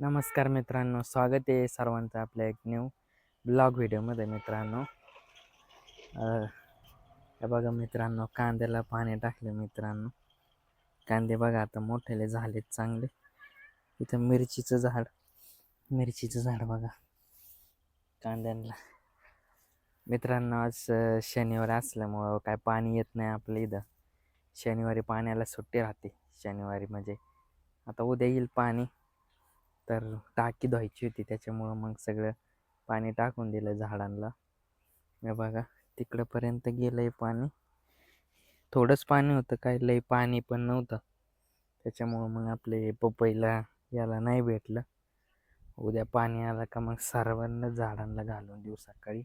नमस्कार मित्रांनो स्वागत आहे सर्वांचं आपल्या एक न्यू ब्लॉग व्हिडिओमध्ये मित्रांनो. हे बघा मित्रांनो कांद्याला पाणी टाकले मित्रांनो. कांदे बघा आता मोठेले झालेत चांगले. इथं मिरचीचं झाड मिरचीचं झाड बघा. कांद्यांना. मित्रांनो आज शनिवार असल्यामुळं काय पाणी येत नाही आपल्या इथं. शनिवारी पाण्याला सुट्टी राहते. शनिवारी म्हणजे आता उद्या येईल पाणी. तर टाकी धुवायची होती त्याच्यामुळं मग सगळं पाणी टाकून दिलं झाडांना हे बघा तिकडंपर्यंत गेलंय पाणी. थोडंच पाणी होतं काय लई पाणी पण नव्हतं. त्याच्यामुळं मग आपले पपईला याला नाही भेटलं. उद्या पाणी आलं का मग सर्वांना झाडांना घालून देऊ सकाळी.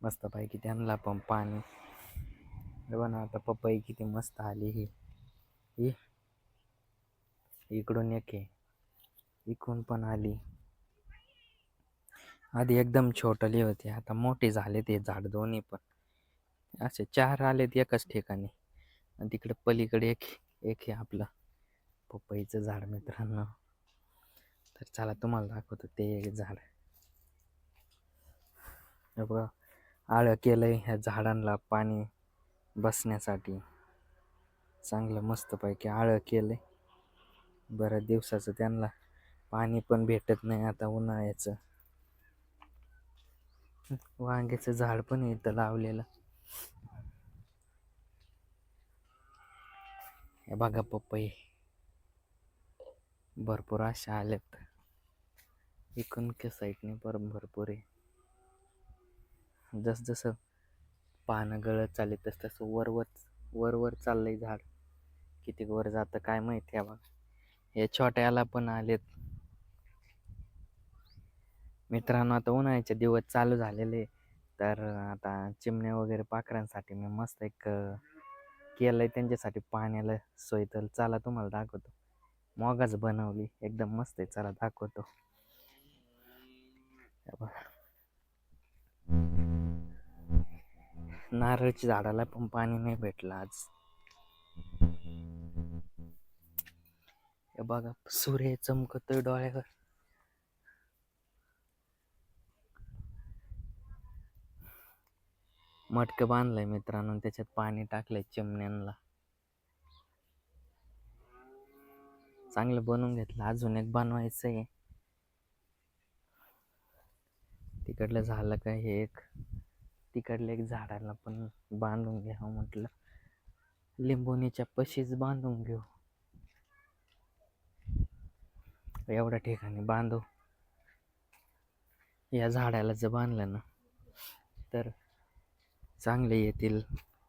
मस्तपैकी त्यांना पण पाणी. बघा ना आता पपई किती मस्त आली ही. इकडून एक आहे. विकून पण आली. आधी एकदम छोटली होती आता मोठे झाले ते झाड दोन्ही पण. असे चार आलेत एकाच ठिकाणी. आणि तिकडे पलीकडे एक एक आहे आपलं पपईचं झाड मित्रांनो. तर चला तुम्हाला दाखवतो ते एक झाड. बघा आळं केलंय ह्या झाडांना पाणी बसण्यासाठी. चांगलं मस्तपैकी आळं केलंय. बऱ्याच दिवसाचं त्यांना पाणी पण भेटत नाही आता उन्हाळ्याचं. वांग्याचं झाड पण इथं लावलेलं. हे बघा पपई भरपूर अशा आल्यात. इकडून के साईडने पण भरपूर आहे. जस जसं पानं गळत चालले तस तसं वरवर वरवर चाललंय झाड. किती वर जातं काय माहिती आहे बघा. हे छोट्याला पण आलेत. मित्रांनो आता उन्हाळ्याचे दिवस चालू झालेले तर आता चिमण्या वगैरे पाखरांसाठी मी मस्त एक केलं केलंय. त्यांच्यासाठी पाण्याला सोय तर चला तुम्हाला दाखवतो. मोगाच बनवली. एकदम मस्त आहे. चला दाखवतो. नारळच्या झाडाला पण पाणी नाही भेटलं आज. हे बघा सूर्य चमकतोय डोळ्यावर. मटकं बांधलंय मित्रांनो त्याच्यात पाणी टाकलंय चिमण्यांना चांगलं बनवून घेतलं. अजून एक बनवायचं आहे तिकडलं झालं का हे एक. तिकडल्या एक झाडाला पण बांधून घ्यावं म्हटलं. लिंबोणीच्या पशीच बांधून घेऊ. एवढ्या ठिकाणी बांधू. या झाडाला जर बांधलं ना तर चांगले येतील.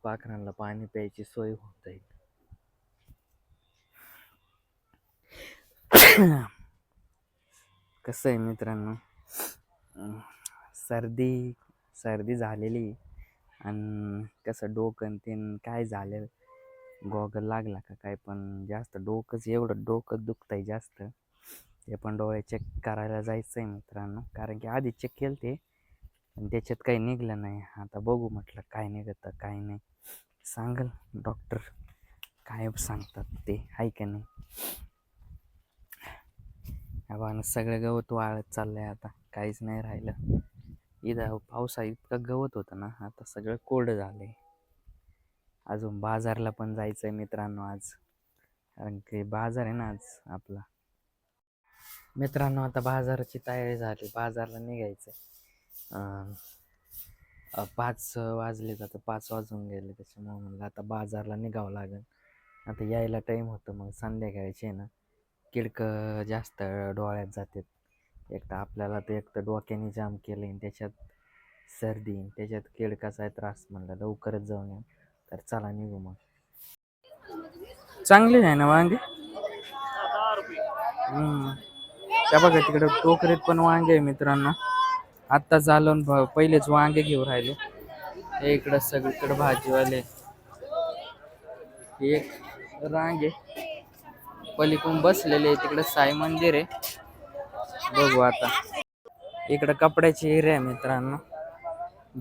पाखरांना पाणी प्यायची सोय होत जाईल. कसं आहे मित्रांनो? सर्दी सर्दी झालेली आणि कसं डोकं ते काय झालं गॉगल लागला का काय? पण जास्त डोकंच एवढं डोकं दुखतंय जास्त. ते पण डोळे चेक करायला जायचं आहे मित्रांनो. कारण की आधी चेक केलं ते पण त्याच्यात काही निघलं नाही. आता बघू म्हटलं काय निघतं काय नाही. सांगल डॉक्टर काय सांगतात ते आहे का नाही? आव्हानं सगळं गवत वाळत चाललंय आता काहीच नाही राहिलं. इथं पावसा इतका गवत होतं ना आता सगळं कोरडं झालंय. अजून बाजारला पण जायचं आहे मित्रांनो आज कारण की बाजार आहे ना आज आपला. मित्रांनो आता बाजाराची तयारी झाली बाजारला निघायचं आहे पाच वाजले जातं पाच वाजून गेले त्याच्यामुळे म्हणलं आता बाजारला निघावं लागेल. आता यायला टाईम होतं मग संध्याकाळचे ना किडकं जास्त डोळ्यात जातात. एक तर आपल्याला तर एक तर डोक्याने जाम केलं त्याच्यात सर्दी त्याच्यात किडकाचा त्रास म्हणलं लवकरच जाऊन या तर चला निघू मग. चांगली आहे ना वांगे? त्या बघा तिकडे टोकरीत पण वांगे आहे मित्रांनो. आत्ता चालून पहिलेच वांगे घेऊन राहिले. हे इकडं सगळीकडे भाजीवाले. एक रांगे. पलीकडून बसलेले तिकडे साई मंदिर आहे. बघू आता. इकडं कपड्याची एरिया आहे मित्रांनो.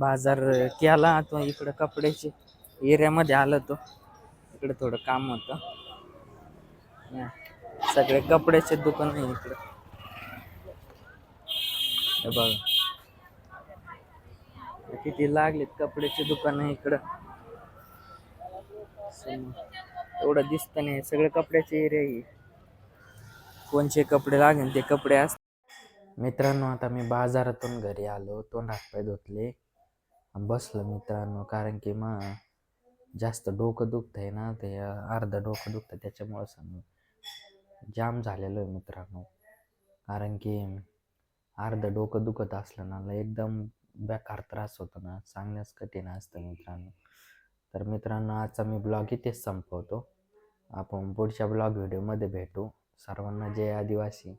बाजार केला तो इकडं कपड्याची. एरियामध्ये आलं तो. इकडं थोडं काम होतं. सगळे कपड्याचे दुकान आहे इकडं. बघा. किती लागलेत कपड्याचे दुकान आहे इकडं. एवढं दिसत नाही सगळे कपड्याचे एरिया आहे. कोणचे कपडे लागेल ते कपडे असतात. मित्रांनो आता मी बाजारातून घरी आलो तोंड हातपाय धुतले. बसलो मित्रांनो कारण की मग जास्त डोकं दुखत आहे ना ते अर्धं डोकं दुखतं त्याच्यामुळं सांग जाम झालेलो आहे मित्रांनो. कारण की अर्धं डोकं दुखत असलं ना एकदम बेकार त्रास होतो ना. सांगण्यास कठीण असतं मित्रांनो. तर मित्रांनो आजचा मी ब्लॉग इथेच संपवतो. आपण पुढच्या ब्लॉग व्हिडिओमध्ये भेटू. सर्वांना जय आदिवासी.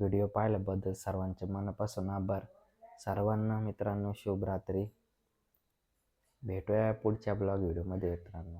व्हिडिओ पाहिल्याबद्दल सर्वांचे मनापासून आभार. सर्वांना मित्रांनो शुभरात्री. भेटूया पुढच्या ब्लॉग व्हिडिओमध्ये मित्रांनो.